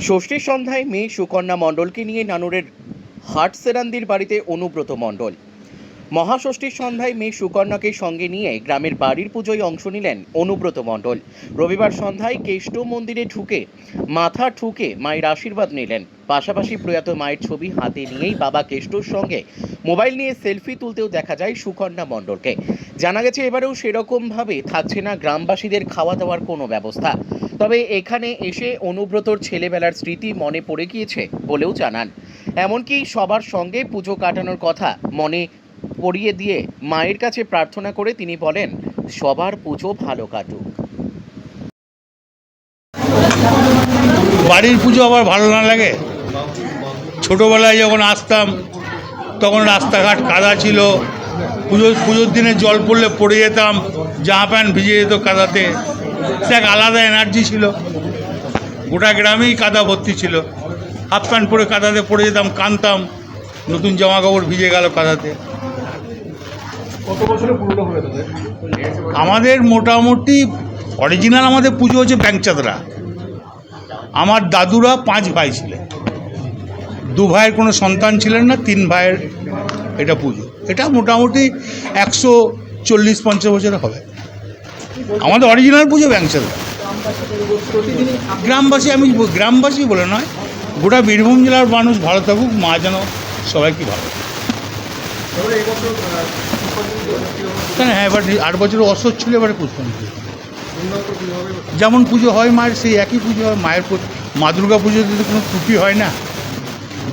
ষষ্ঠীর সন্ধ্যায় মেয়ে সুকন্যা মণ্ডলকে নিয়ে নানুরের হাটসেরান্দির বাড়িতে অনুব্রত মণ্ডল। মহাষষ্ঠীর সন্ধ্যায় মেয়ে সুকন্যাকে সঙ্গে নিয়ে গ্রামের বাড়ির পুজোয় অংশ নিলেন অনুব্রত মণ্ডল। রবিবার সন্ধ্যায় কেষ্ট মন্দিরে ঢুকে মাথা ঠুকে মায়ের আশীর্বাদ নিলেন। পাশাপাশি প্রয়াত মায়ের ছবি হাতে নিয়েই বাবা কেষ্টর সঙ্গে মোবাইল নিয়ে সেলফি তুলতেও দেখা যায় সুকন্যা মণ্ডলকে। জানা গেছে এবারেও সেরকমভাবে থাকছে না গ্রামবাসীদের খাওয়া দাওয়ার কোনো ব্যবস্থা। তবে এখানে এসে অনুব্রতর ছেলেবেলার স্মৃতি মনে পড়ে গিয়েছে বলেও জানান। এমনকি সবার সঙ্গে পুজো কাটানোর কথা মনে পড়িয়ে দিয়ে মায়ের কাছে প্রার্থনা করে তিনি বলেন, সবার পুজো ভালো কাটুক। বাড়ির পুজো আবার ভালো না লাগে? ছোটোবেলায় যখন আসতাম, তখন রাস্তাঘাট কাদা ছিল। পুজো পুজোর দিনে জল পড়লে পড়ে যেতাম, জামা প্যান্ট ভিজে যেত কাদাতে। সে এক আলাদা এনার্জি ছিল। গোটা গ্রামেই কাদা ভর্তি ছিল। হাফ প্যান্ট পরে কাদাতে পড়ে যেতাম, কানতাম, নতুন জামা কাপড় ভিজে গেল কাদাতে। আমাদের মোটামুটি অরিজিনাল আমাদের পুজো হচ্ছে ব্যাংচাদরা আমার দাদুরা পাঁচ ভাই ছিলেন। দু ভাইয়ের কোনো সন্তান ছিলেন না, তিন ভাইয়ের এটা পুজো। এটা মোটামুটি একশো চল্লিশ পঞ্চাশ বছরে হবে। আমাদের অরিজিনাল পুজো ব্যাংচাদরা গ্রামবাসী, আমি গ্রামবাসী বলে নয়, গোটা বীরভূম জেলার মানুষ ভালো থাকুক, মা যেন সবাইকে ভালো কেন? হ্যাঁ এবার আট বছর অসৎ ছিল এবারে পুষ্পাঞ্জলি যেমন পুজো হয় মায়ের সেই একই পুজো হয়। মায়ের মা দুর্গা পুজোতে তো কোনো ত্রুটি হয় না।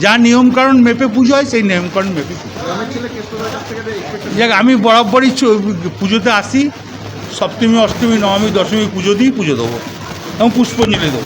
যা নিয়মকানুন মেপে পুজো হয় সেই নিয়মকানুন মেপে যাক আমি বরাবরই পুজোতে আসি। সপ্তমী অষ্টমী নবমী দশমী পুজো দিই পুজো দেবো। এবং পুষ্পাঞ্জলি দেবো।